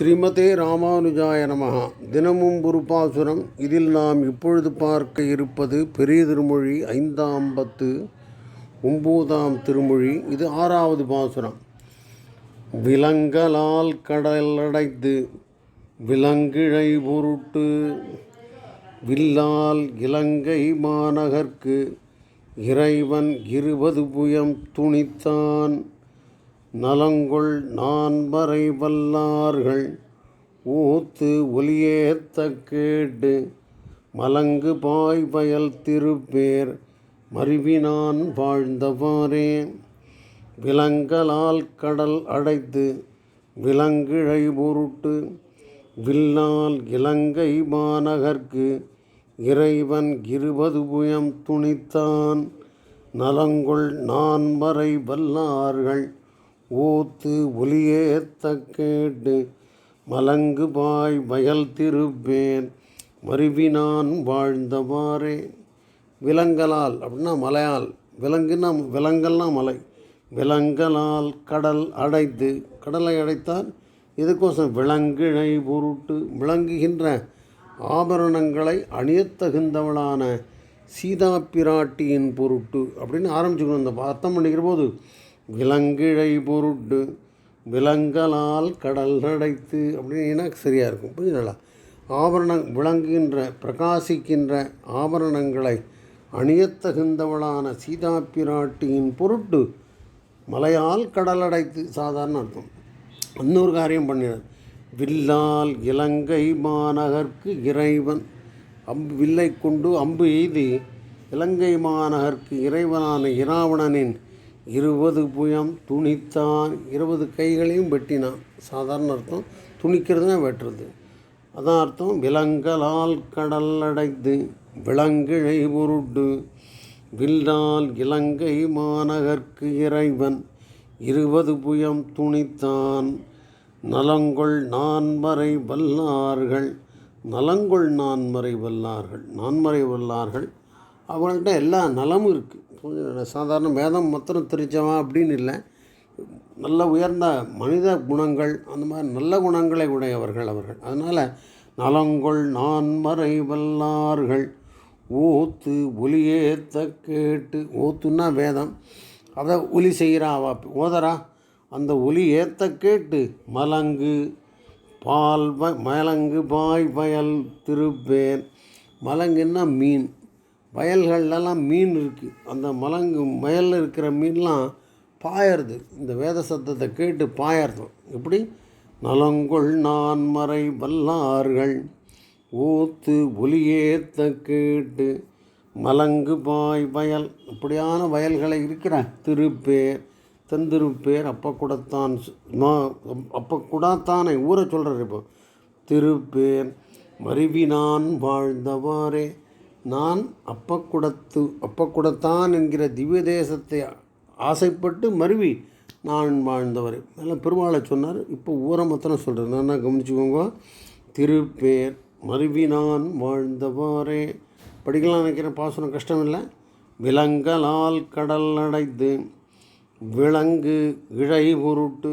ஸ்ரீமதே ராமானுஜாய நமகா தினமும் குருபாசுரம். இதில் நாம் இப்பொழுது பார்க்க இருப்பது பெரிய திருமொழி ஐந்தாம் பத்து ஒம்போதாம் திருமொழி. இது ஆறாவது பாசுரம். விலங்கலால் கடலடைத்து விலங்கிழை பொருட்டு வில்லால் இலங்கை மாநகர்க்கு இறைவன் இருபது புயம் துணித்தான். நலங்குள் நான்மறை வல்லார்கள். ஊத்து ஒலியேத்த கேட்டு மலங்கு பாய் பயல் திருப்பேர் மருவினான் வாழ்ந்தவாறே. விலங்கலால் கடல் அடைத்து விலங்கிழை பொருட்டு வில்லால் இலங்கை மாநகர்க்கு இறைவன் இருபது புயம் துணித்தான். நலங்குள் நான்மறை வல்லார்கள். ஓத்து ஒலியேத்த கேட்டு மலங்கு பாய் வயல் திருப்பேன் மருவினான் வாழ்ந்தவாறே. விலங்கலால் அப்படின்னா மலையால் விலங்குன்னா விலங்கல்னா மலை. விலங்கலால் கடல் அடைத்து கடலை அடைத்தால் இதுக்கோசம் விலங்கிழை பொருட்டு விளங்குகின்ற ஆபரணங்களை அணியத்தகுந்தவளான சீதா பிராட்டியின் பொருட்டு அப்படின்னு ஆரம்பிச்சுக்கணும். இந்த அர்த்தம் பண்ணிக்கிற போது விலங்கிழை பொருட்டு விலங்கலால் கடல் அடைத்து அப்படின்னா சரியாக இருக்கும். புரியுதுங்களா? ஆபரண விளங்குகின்ற பிரகாசிக்கின்ற ஆபரணங்களை அணியத்தகுந்தவளான சீதா பிராட்டியின் பொருட்டு மலையால் கடல் அடைத்து சாதாரண அர்த்தம். இன்னொரு காரியம் பண்ணினார். வில்லால் இலங்கை மாநகர்க்கு இறைவன் அம்பு வில்லை கொண்டு அம்பு எய்தி இலங்கை மாநகர்க்கு இறைவனான இராவணனின் இருபது புயம் துணித்தான். இருபது கைகளையும் வெட்டினான். சாதாரண அர்த்தம் துணிக்கிறதுனா வெட்டுறது. அதான் அர்த்தம் விலங்கலால் கடல் அடைந்து விலங்கிழை பொருட்டு வில்லால் இலங்கை மாநகர்க்கு இறைவன். இருபது புயம் துணித்தான். நலங்கொள் நான்மறை வல்லார்கள். நலங்கொள் நான்மறை வல்லார்கள். நான்மறை வல்லார்கள் அவங்கள்ட்ட எல்லா நலமும் இருக்குது கொஞ்சம் சாதாரண வேதம் மாத்திரம் தெரிஞ்சவன் அப்படின்னு இல்லை. நல்ல உயர்ந்த மனித குணங்கள் அந்த மாதிரி நல்ல குணங்களை உடையவர்கள் அவர்கள். அதனால் நலங்கொள் நான்மறை வல்லார்கள் ஓத்து ஒலியேத்த கேட்டு ஓத்துன்னா வேதம். அதை ஒலி செய்கிறா அவ. ஓதரா அந்த ஒலி ஏத்த கேட்டு மலங்கு பால் ப மலங்கு பாய் பயல் திருப்பேன். மலங்குன்னா மீன். வயல்கள்லாம் மீன் இருக்குது அந்த மலங்கு வயலில் இருக்கிற மீன்லாம் பாயறது. இந்த வேத சத்தத்தை கேட்டு பாயறதும். எப்படி? நலங்கொள் நான்மறை வல்லார்கள். ஊத்து ஒலியேத்த கேட்டு மலங்கு பாய் வயல். இப்படியான வயல்களை இருக்கிற திருப்பேர் தந்திருப்பேர் அப்ப கூடத்தான் அப்போ கூடத்தானே ஊரை சொல்கிறார் இப்போ. திருப்பேர் மருவினான் வாழ்ந்தவாறே. நான் அப்பக்குடத்து அப்பக்குடத்தான் என்கிற திவ்ய தேசத்தை ஆசைப்பட்டு மருவி நான் வாழ்ந்தவர். மேலே பெருமாளை சொன்னார். இப்போ ஊரம் மொத்தம் சொல்கிறேன் நான் கவனிச்சுக்கோங்க? திருப்பேர் மருவி நான் வாழ்ந்தவாறே படிக்கலாம் நினைக்கிறேன் பாசனம் கஷ்டம் இல்லை விலங்கலால் கடல் அடைத்து விலங்கு இழை பொருட்டு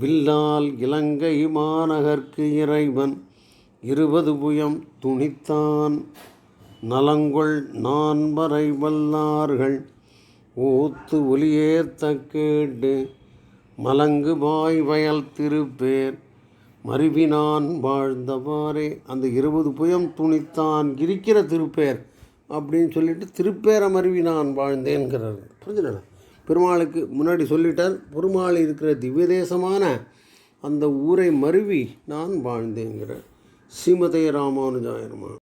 வில்லால் இலங்கை மாநகர்க்கு இறைவன் இருபது புயம் துணித்தான். நலங்கொள் நான்மறை வல்லார்கள் ஊத்து ஒலியேத்த கேட்டு மலங்கு பாய் வயல் திருப்பேர் மருவினான் வாழ்ந்தவாறே அந்த இருபது புயம் துணித்தான் இருக்கிற திருப்பேர் அப்படின்னு சொல்லிட்டு திருப்பேரை மருவி நான் வாழ்ந்தேன்கிறார் புரிஞ்சுடல பெருமாளுக்கு முன்னாடி சொல்லிட்டார் பெருமாள் இருக்கிற திவ்யதேசமான அந்த ஊரை மருவி நான் வாழ்ந்தேங்கிறார் ஸ்ரீமதே ராமானுஜாயனமா